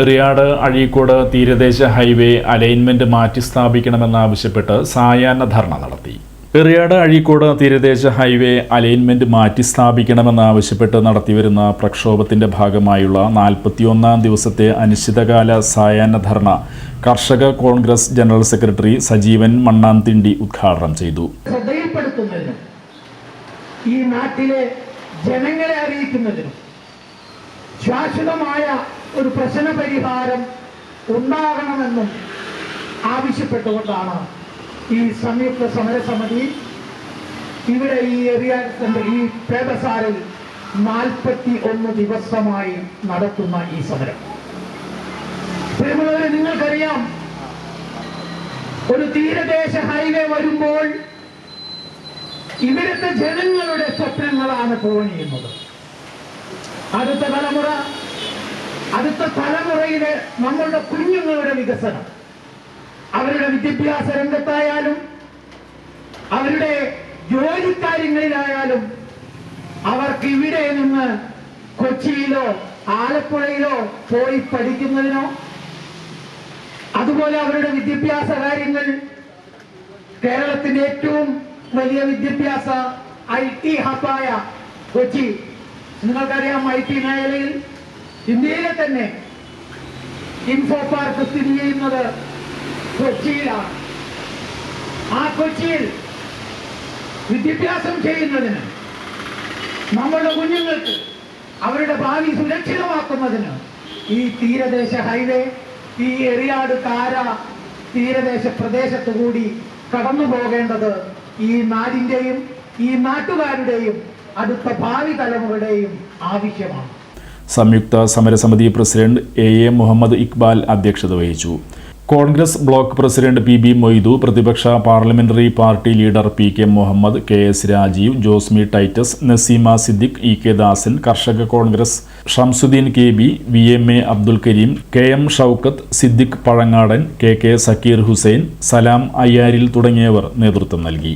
എറിയാട് അഴീക്കോട് തീരദേശ highway alignment മാറ്റി സ്ഥാപിക്കണമെന്നാവശ്യപ്പെട്ട് സായാഹ്ന ധർണ നടത്തി. എറിയാട് അഴീക്കോട് തീരദേശ ഹൈവേ അലൈൻമെന്റ് മാറ്റി സ്ഥാപിക്കണമെന്നാവശ്യപ്പെട്ട് നടത്തിവരുന്ന പ്രക്ഷോഭത്തിന്റെ ഭാഗമായുള്ള നാൽപ്പത്തിയൊന്നാം ദിവസത്തെ അനിശ്ചിതകാല സായാഹ്ന ധർണ കർഷക കോൺഗ്രസ് ജനറൽ സെക്രട്ടറി സജീവൻ മണ്ണാന്തിണ്ടി ഉദ്ഘാടനം ചെയ്തു. ഈ നാട്ടിലെ ജനങ്ങളെ ശാശ്വതമായ ഒരു പ്രശ്ന പരിഹാരം ഉണ്ടാകണമെന്നും ആവശ്യപ്പെട്ടുകൊണ്ടാണ് ഈ സംയുക്ത സമരസമിതി ഇവിടെ ഈ ഏരിയ ഈ പേദസാരിൽ നാൽപ്പത്തി ഒന്ന് ദിവസമായി നടത്തുന്ന ഈ സമരം. പ്രിയമുള്ളവരെ നിങ്ങൾക്കറിയാം ഒരു തീരദേശ ഹൈവേ വരുമ്പോൾ ഇവിടുത്തെ ജനങ്ങളുടെ സ്വപ്നങ്ങളാണ് പോണിയുന്നത് അടുത്ത തലമുറ അടുത്ത തലമുറയിലെ നമ്മളുടെ കുഞ്ഞുങ്ങളുടെ വികസനം. അവരുടെ വിദ്യാഭ്യാസ രംഗത്തായാലും അവരുടെ ജോലിക്കാര്യങ്ങളിലായാലും അവർക്ക് ഇവിടെ നിന്ന് കൊച്ചിയിലോ ആലപ്പുഴയിലോ പോയി പഠിക്കുന്നതിനോ അതുപോലെ അവരുടെ വിദ്യാഭ്യാസ കാര്യങ്ങൾ കേരളത്തിന്റെ ഏറ്റവും വലിയ വിദ്യാഭ്യാസ ഐ ടി ഹബായ കൊച്ചി. നിങ്ങൾക്കറിയാം ഐ ടി മേഖലയിൽ ഇന്ത്യയിലെ തന്നെ ഇൻഫോ പാർക്ക് സ്ഥിതി ചെയ്യുന്നത് കൊച്ചിയിലാണ്. ആ കൊച്ചിയിൽ വിദ്യാഭ്യാസം ചെയ്യുന്നതിന് നമ്മളുടെ കുഞ്ഞുങ്ങൾക്ക് അവരുടെ ഭാവി സുരക്ഷിതമാക്കുന്നതിന് ഈ തീരദേശ ഹൈവേ ഈ എറിയാട് താര തീരദേശ പ്രദേശത്തു കൂടി കടന്നു പോകേണ്ടത് ഈ നാടിന്റെയും ഈ നാട്ടുകാരുടെയും അടുത്ത ഭാവി തലമുറയുടെയും ആവശ്യമാണ്. സംയുക്ത സമരസമിതി president A A Muhammad Iqbal അധ്യക്ഷത വഹിച്ചു. Congress block president P B Moythu പ്രതിപക്ഷ parliamentary party leader P K Muhammad K S Rajeev Josmi Titus Naseema Siddique E K Dasan കർഷക Congress Shamsuddin K B V M A Abdul Kareem K M Shoukath Siddique Pazhangadan K K Sakeer Hussain Salam Ayyaril തുടങ്ങിയവർ നേതൃത്വം നൽകി.